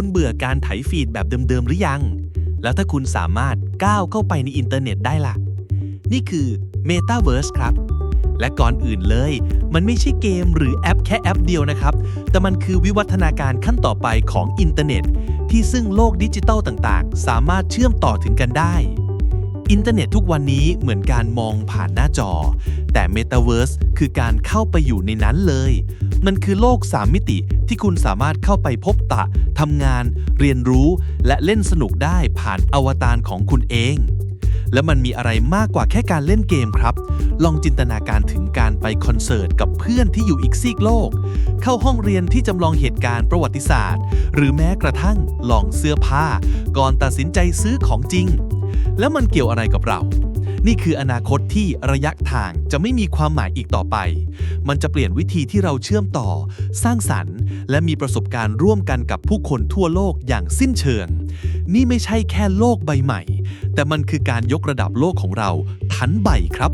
คุณเบื่อการไถฟีดแบบเดิมๆหรือยัง แล้วถ้าคุณสามารถก้าวเข้าไปในอินเทอร์เน็ตได้ล่ะ นี่คือ Metaverse ครับ และก่อนอื่นเลย มันไม่ใช่เกมหรือแอปแค่แอปเดียวนะครับ แต่มันคือวิวัฒนาการขั้นต่อไปของอินเทอร์เน็ต ที่ซึ่งโลกดิจิตัลต่างๆ สามารถเชื่อมต่อถึงกันได้อินเทอร์เน็ตทุกวันนี้เหมือนการมองผ่านหน้าจอ แต่ Metaverse คือการเข้าไปอยู่ในนั้นเลย มันคือโลก 3 มิติที่คุณสามารถเข้าไปพบปะทำงาน เรียนรู้และเล่นสนุกได้ผ่านอวตารของคุณเอง และมันมีอะไรมากกว่าแค่การเล่นเกมครับ ลองจินตนาการถึงการไปคอนเสิร์ตกับเพื่อนที่อยู่อีกซีกโลก เข้าห้องเรียนที่จำลองเหตุการณ์ประวัติศาสตร์ หรือแม้กระทั่งลองเสื้อผ้า ก่อนตัดสินใจซื้อของจริง แล้วมันเกี่ยวอะไรกับเรา นี่คืออนาคตที่ระยะทางจะไม่มีความหมายอีกต่อไป มันจะเปลี่ยนวิธีที่เราเชื่อมต่อ สร้างสรรค์ และมีประสบการณ์ร่วมกันกับผู้คนทั่วโลกอย่างสิ้นเชิง นี่ไม่ใช่แค่โลกใบใหม่ แต่มันคือการยกระดับโลกของเราทันใบครับ